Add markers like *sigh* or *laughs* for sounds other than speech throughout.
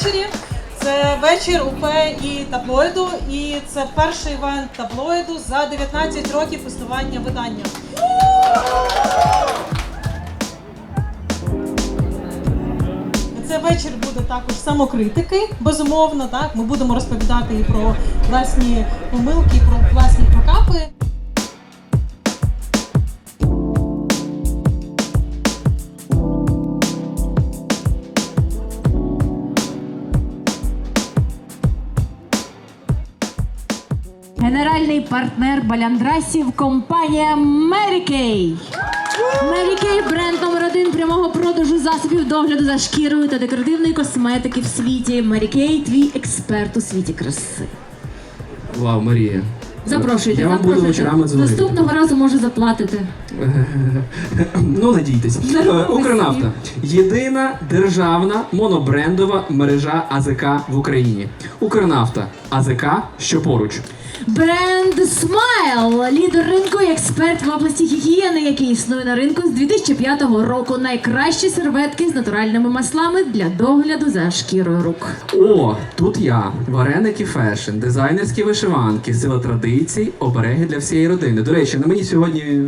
ввечері. Це вечір УП і таблоїду, і це перший івент таблоїду за 19 років існування видання. Цей вечір буде також самокритики, безумовно. Так ми будемо розповідати і про власні помилки, і про власні прокапи. Партнер баляндрасів компанія Mary Kay. Mary Kay – бренд номер один прямого продажу засобів догляду за шкірою та декоративної косметики в світі. Mary Kay – твій експерт у світі краси. Вау, Марія. Запрошуйте, Я вам буду запрошуйте. вечорами дзвонити. Наступного разу може заплатити. Ну, надійтесь. Е, Укрнафта. Єдина державна монобрендова мережа АЗК в Україні. Укрнафта. АЗК, що поруч. Бренд Smile – лідер ринку і експерт в області гігієни, який існує на ринку з 2005 року. Найкращі серветки з натуральними маслами для догляду за шкірою рук. О, тут я. Вареники фешн, дизайнерські вишиванки, сила традицій, обереги для всієї родини. До речі, на мені сьогодні. Е,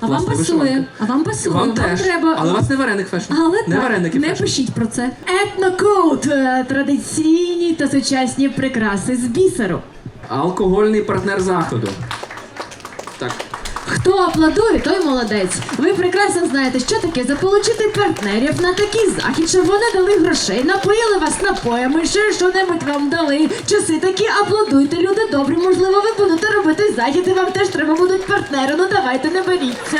А вам власне, пасує, вишиванка. а вам пасує. Вам теж. треба. Але у вас не вареник фешн. Але не так, вареники не фешн. пишіть про це. Етнокоут е, традиційні та сучасні прикраси з бісеру. Алкогольний партнер заходу. Так. Хто аплодує, той молодець. Ви прекрасно знаєте, що таке заполучити партнерів на такий захід, щоб вони дали грошей, напоїли вас напоями, ще що-небудь вам дали. Часи такі аплодуйте, люди добрі. Можливо, ви будете робити захід, і вам теж треба будуть партнери. Ну давайте, не беріться.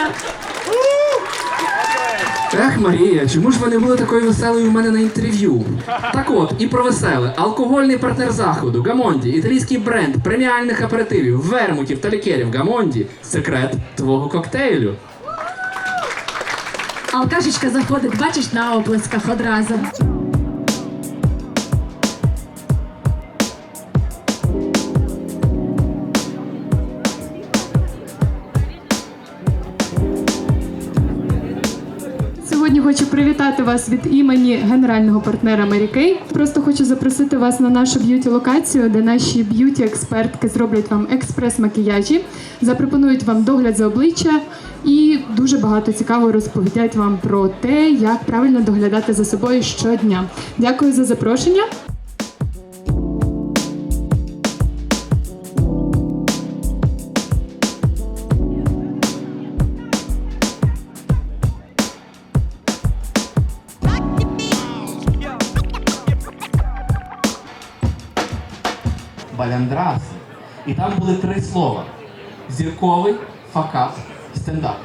Ех, Марія, чому ж ви не були такою веселою у мене на інтерв'ю? Так от, і про веселе. Алкогольний партнер заходу, Гамонді, італійський бренд преміальних аперитивів, вермутів та лікерів Гамонді. Секрет твого коктейлю. Алкашечка заходить, бачиш, на оплесках одразу. Хочу привітати вас від імені генерального партнера Марікей. Просто хочу запросити вас на нашу б'юті локацію, де наші б'юті експертки зроблять вам експрес-макіяжі, запропонують вам догляд за обличчя і дуже багато цікаво розповідять вам про те, як правильно доглядати за собою щодня. Дякую за запрошення. Баляндраси. І там були три слова: зірковий, факап, стендап.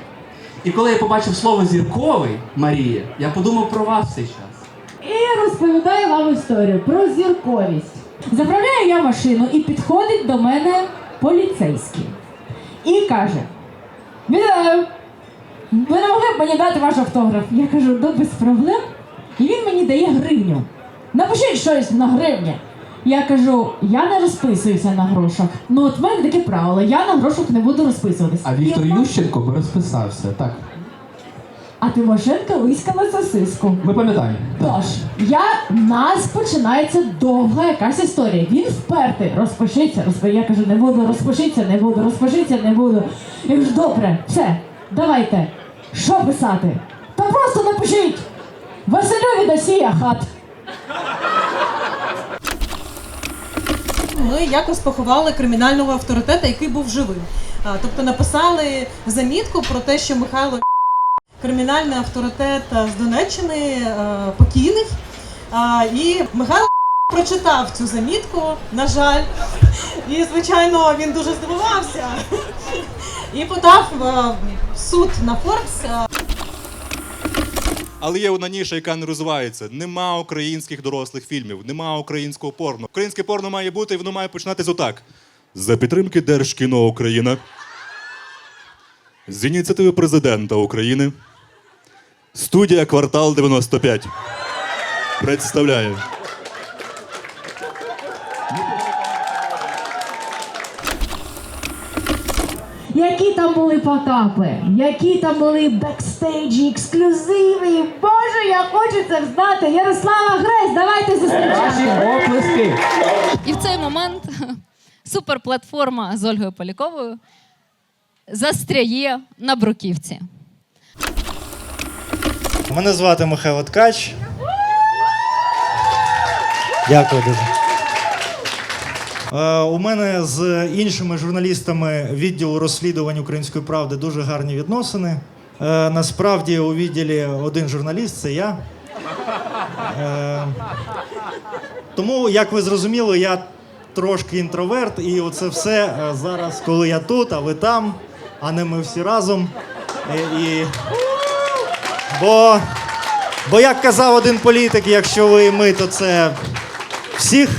І коли я побачив слово зірковий, Марія, я подумав про вас в цей час. І розповідаю вам історію про зірковість. Заправляю я машину і підходить до мене поліцейський. І каже: Вітаю! Ви не могли б мені дати ваш автограф? Я кажу, ну без проблем. І він мені дає гривню. Напишіть щось на гривні. Я кажу, я не розписуюся на грошах. Ну от в мене таке правило, я на грошах не буду розписуватися. А Віктор Ющенко би розписався. Так, А Тимошенко лиська на сосиску. ми пам'ятаємо. Тож, я в нас починається довга якась історія. Він впертий, розпишіться, розпи... Я кажу, не буду, розпишіться, не буду, розпишіться, не буду. Я кажу, добре, все, давайте. Що писати? Та просто напишіть. Василю від Осія хат. Ми якось поховали кримінального авторитета, який був живим. Тобто написали замітку про те, що Михайло кримінальний авторитет з Донеччини покійний. І Михайло прочитав цю замітку, на жаль. І, звичайно, він дуже здивувався і подав суд на Форбс. Але є одна ніша, яка не розвивається. Нема українських дорослих фільмів, нема українського порно. Українське порно має бути, і воно має починатися отак. За підтримки Держкіно Україна. З ініціативи президента України. Студія Квартал 95. Представляє. Які там були покапи, які там були бекстейджі, ексклюзиви. Боже, я хочу це знати. Ярослава Гресь, давайте зустрічати. Оплески! І в цей момент *laughs* суперплатформа з Ольгою Поляковою застряє на бруківці. Мене звати Михайло Ткач. Дякую дуже. Е, у мене з іншими журналістами відділу розслідувань Української правди дуже гарні відносини. Е, насправді у відділі один журналіст це я. Е, тому, як ви зрозуміли, я трошки інтроверт, і оце все зараз, коли я тут, а ви там, а не ми всі разом. І. Бо, бо як казав один політик, якщо ви ми, то це всіх.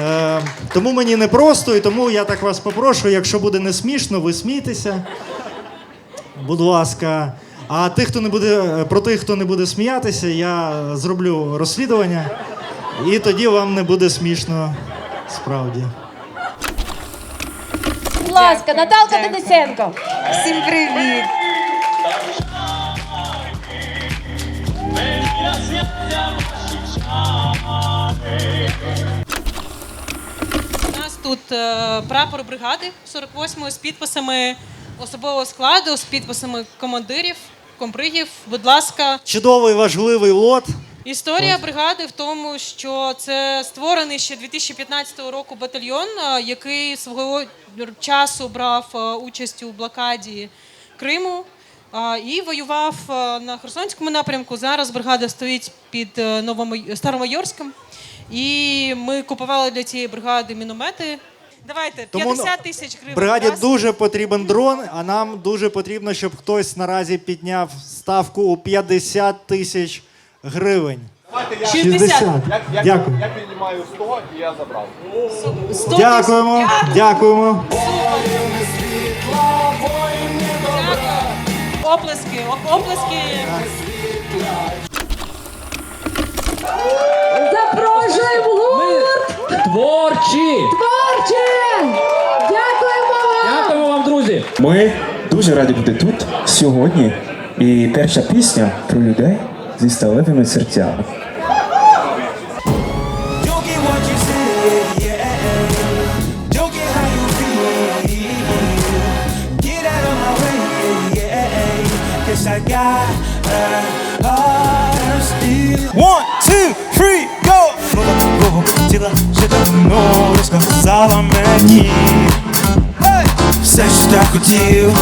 Е, тому мені не просто, і тому я так вас попрошу, якщо буде не смішно, ви смійтеся. Будь ласка. А тих, хто не буде, про тих, хто не буде сміятися, я зроблю розслідування, і тоді вам не буде смішно справді. Будь ласка, Наталка Денисенко. Всім привіт. Тут е, прапор бригади 48-ї з підписами особового складу, з підписами командирів, комбригів. Будь ласка, Чудовий важливий лот. Історія бригади в тому, що це створений ще 2015 року батальйон, е, який свого часу брав е, участь у блокаді Криму і воював на Херсонському напрямку. Зараз бригада стоїть під Новомай-. І ми купували для цієї бригади міномети. Давайте Тому, 50 тисяч гривень. Бригаді раз. дуже потрібен дрон, а нам дуже потрібно, щоб хтось наразі підняв ставку у 50 тисяч гривень. 60. Дякую. Я піднімаю 100 і я забрав. 100 Дякуємо. Дякуємо. Оплески, оп- оплески. Гурт Творчі! Дякуємо вам! Дякуємо вам, друзі! Ми дуже раді бути тут сьогодні. І перша пісня про людей зі сталевими серцями. Тіла вже давно розказала мені. Все, що я хотів.